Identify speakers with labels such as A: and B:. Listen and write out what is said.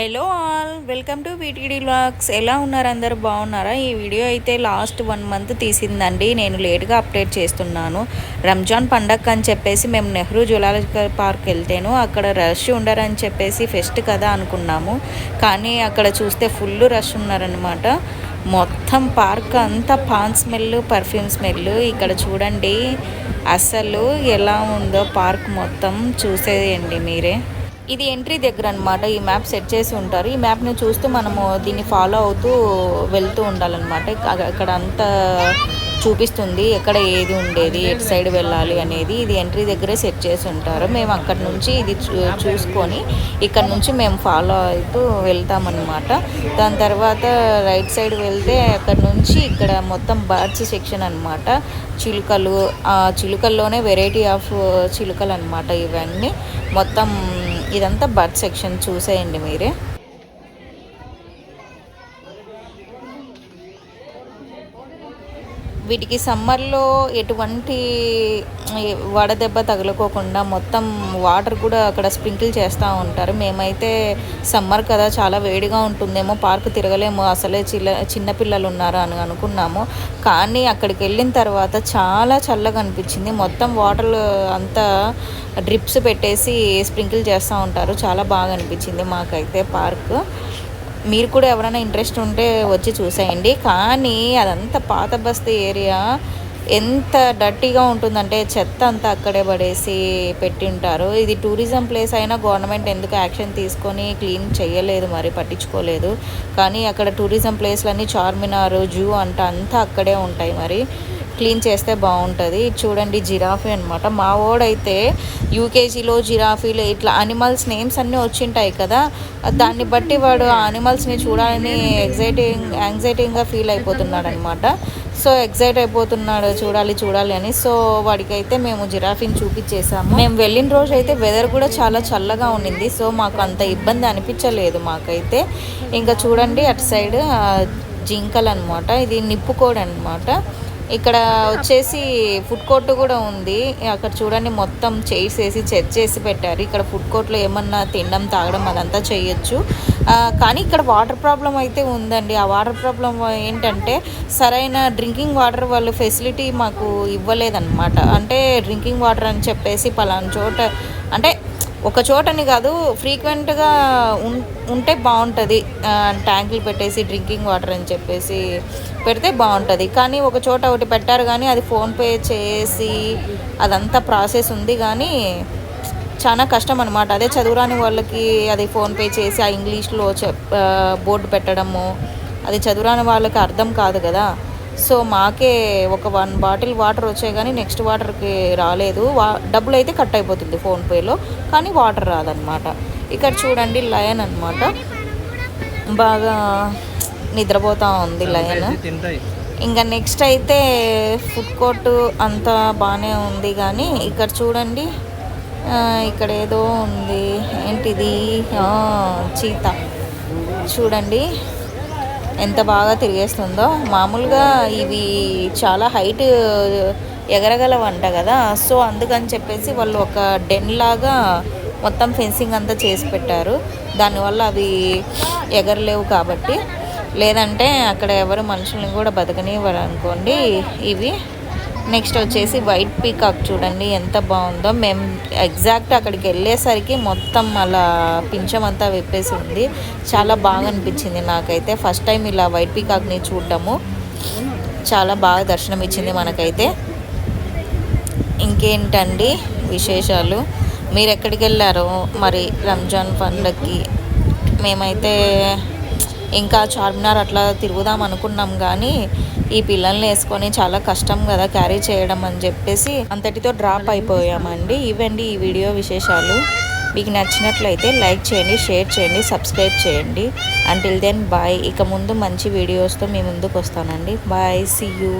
A: Hello all welcome to VTD vlogs. ఎలా ఉన్నారు అందరు? బాగున్నారా? ఈ వీడియో అయితే లాస్ట్ వన్ మంత్ తీసిందండి. నేను లేట్గా అప్డేట్ చేస్తున్నాను. రంజాన్ పండగ అని చెప్పేసి మేము నెహ్రూ జులాజికల్ పార్క్ వెళ్తేను అక్కడ రష్ ఉండరని చెప్పేసి ఫెస్ట్ కదా అనుకున్నాము. కానీ అక్కడ చూస్తే ఫుల్ రష్ ఉన్నారనమాట మొత్తం పార్క్ అంతా పాన్ స్మెల్ పర్ఫ్యూమ్ స్మెల్. ఇక్కడ చూడండి అసలు ఎలా ఉందో పార్క్ మొత్తం చూసేయండి మీరే. ఇది ఎంట్రీ దగ్గర అనమాట ఈ మ్యాప్ సెట్ చేసి ఉంటారు. ఈ మ్యాప్ని చూస్తూ మనము దీన్ని ఫాలో అవుతూ వెళ్తూ ఉండాలన్నమాట. అక్కడ అంతా చూపిస్తుంది ఎక్కడ ఏది ఉండేది ఎటు సైడ్ వెళ్ళాలి అనేది. ఇది ఎంట్రీ దగ్గరే సెట్ చేసి ఉంటారు. మేము అక్కడ నుంచి ఇది చూ- చూసుకొని ఇక్కడ నుంచి మేము ఫాలో అవుతూ వెళ్తామన్నమాట. దాని తర్వాత రైట్ సైడ్ వెళ్తే అక్కడ నుంచి ఇక్కడ మొత్తం బర్డ్స్ సెక్షన్ అన్నమాట. చిలుకలు ఆ చిలుకల్లోనే వెరైటీ ఆఫ్ చిలుకలు అన్నమాట ఇవన్నీ. మొత్తం ఇదంతా బర్డ్ సెక్షన్ చూసేయండి మీరే. వీటికి సమ్మర్లో ఎటువంటి వడదెబ్బ తగులుకోకుండా మొత్తం వాటర్ కూడా అక్కడ స్ప్రింకిల్ చేస్తూ ఉంటారు. మేమైతే సమ్మర్ కదా చాలా వేడిగా ఉంటుందేమో పార్క్ తిరగలేము అసలే చిల్ల చిన్నపిల్లలు ఉన్నారు అని అనుకున్నాము. కానీ అక్కడికి వెళ్ళిన తర్వాత చాలా చల్లగా అనిపించింది. మొత్తం వాటర్ అంతా డ్రిప్స్ పెట్టేసి స్ప్రింకిల్ చేస్తూ ఉంటారు. చాలా బాగా అనిపించింది మాకైతే పార్క్. మీరు కూడా ఎవరైనా ఇంట్రెస్ట్ ఉంటే వచ్చి చూసేయండి. కానీ అదంతా పాత బస్తీ ఏరియా. ఎంత డర్టీగా ఉంటుందంటే చెత్త అంతా అక్కడే పడేసి పెట్టి ఉంటారు ఇది టూరిజం ప్లేస్ అయినా గవర్నమెంట్ ఎందుకు యాక్షన్ తీసుకొని క్లీన్ చేయలేదు మరి పట్టించుకోలేదు. కానీ అక్కడ టూరిజం ప్లేస్లన్నీ చార్మినార్ జూ అంట అంతా అక్కడే ఉంటాయి మరి. క్లీన్ చేస్తే బాగుంటుంది. చూడండి జిరాఫీ అనమాట మా వాడైతే యూకేజీలో జిరాఫీలు ఇట్లా అనిమల్స్ నేమ్స్ అన్నీ వచ్చింటాయి కదా. దాన్ని బట్టి వాడు ఆ అనిమల్స్ని చూడాలని ఎగ్జైటింగ్ యాంగ్జైటింగ్గా ఫీల్ అయిపోతున్నాడు అనమాట సో ఎగ్జైట్ అయిపోతున్నాడు. చూడాలి చూడాలి అని. సో వాడికైతే మేము జిరాఫీని చూపించేసాము. మేము వెళ్ళిన రోజు అయితే వెదర్ కూడా చాలా చల్లగా ఉండింది. సో మాకు అంత ఇబ్బంది అనిపించలేదు మాకైతే. ఇంకా చూడండి అటు సైడ్ జింకలు అనమాట ఇది నిప్పుకోడు అనమాట ఇక్కడ వచ్చేసి ఫుడ్ కోర్ట్ కూడా ఉంది. అక్కడ చూడండి మొత్తం చైర్స్ వేసి చెట్ చేసి పెట్టారు. ఇక్కడ ఫుడ్ కోర్ట్లో ఏమన్నా తినడం తాగడం అదంతా చేయొచ్చు. కానీ ఇక్కడ వాటర్ ప్రాబ్లం అయితే ఉందండి. ఆ వాటర్ ప్రాబ్లం ఏంటంటే సరైన డ్రింకింగ్ వాటర్ వాళ్ళు ఫెసిలిటీ మాకు ఇవ్వలేదన్నమాట. అంటే డ్రింకింగ్ వాటర్ అని చెప్పేసి పలానా చోట అంటే ఒక చోటని కాదు ఫ్రీక్వెంట్గా ఉం ఉంటే బాగుంటుంది. ట్యాంకులు పెట్టేసి డ్రింకింగ్ వాటర్ అని చెప్పేసి పెడితే బాగుంటుంది. కానీ ఒక చోట ఒకటి పెట్టారు కానీ అది ఫోన్పే చేసి అదంతా ప్రాసెస్ ఉంది కానీ చాలా కష్టం అనమాట అదే చదువురాని వాళ్ళకి అది ఫోన్పే చేసి ఆ ఇంగ్లీష్లో చెప్ బోర్డు పెట్టడము అది చదువురాని వాళ్ళకి అర్థం కాదు కదా. సో మాకే ఒక వన్ బాటిల్ వాటర్ వచ్చాయి కానీ నెక్స్ట్ వాటర్కి రాలేదు. వా డబ్బులు అయితే కట్ అయిపోతుంది ఫోన్పేలో కానీ వాటర్ రాదనమాట ఇక్కడ చూడండి లయన్ అనమాట బాగా నిద్రపోతూ ఉంది లయన్. ఇంకా నెక్స్ట్ అయితే ఫుడ్ కోర్టు అంతా బాగానే ఉంది కానీ ఇక్కడ చూడండి ఇక్కడ ఏదో ఉంది. ఏంటిది? చీత. చూడండి. ఎంత బాగా తిరిగేస్తుందో. మామూలుగా ఇవి చాలా హైట్ ఎగరగలవంట కదా. సో అందుకని చెప్పేసి వాళ్ళు ఒక డెన్ లాగా మొత్తం ఫెన్సింగ్ అంతా చేసి పెట్టారు. దానివల్ల అవి ఎగరలేవు కాబట్టి. లేదంటే అక్కడ ఎవరు మనుషుల్ని కూడా బతకనివ్వరు అనుకోండి ఇవి. నెక్స్ట్ వచ్చేసి వైట్ పీకాక్ చూడండి ఎంత బాగుందో. మేము ఎగ్జాక్ట్ అక్కడికి వెళ్ళేసరికి మొత్తం అలా పింఛమంతా విప్పేసి ఉంది. చాలా బాగా అనిపించింది నాకైతే. ఫస్ట్ టైం ఇలా వైట్ పీకాక్ని చూడటము చాలా బాగా దర్శనం ఇచ్చింది మనకైతే. ఇంకేంటండి విశేషాలు? మీరు ఎక్కడికి వెళ్ళారో? మరి రంజాన్ పండగకి మేమైతే ఇంకా చార్మినార్ అట్లా తిరుగుదాం అనుకున్నాం కానీ ఈ పిల్లల్ని వేసుకొని చాలా కష్టం కదా క్యారీ చేయడం అని చెప్పేసి అంతటితో డ్రాప్ అయిపోయామండి. ఇవండి ఈ వీడియో విశేషాలు. మీకు నచ్చినట్లయితే లైక్ చేయండి షేర్ చేయండి సబ్స్క్రైబ్ చేయండి. అంటిల్ దెన్ బాయ్ ఇక ముందు మంచి వీడియోస్తో మీ ముందుకు వస్తానండి. Bye see you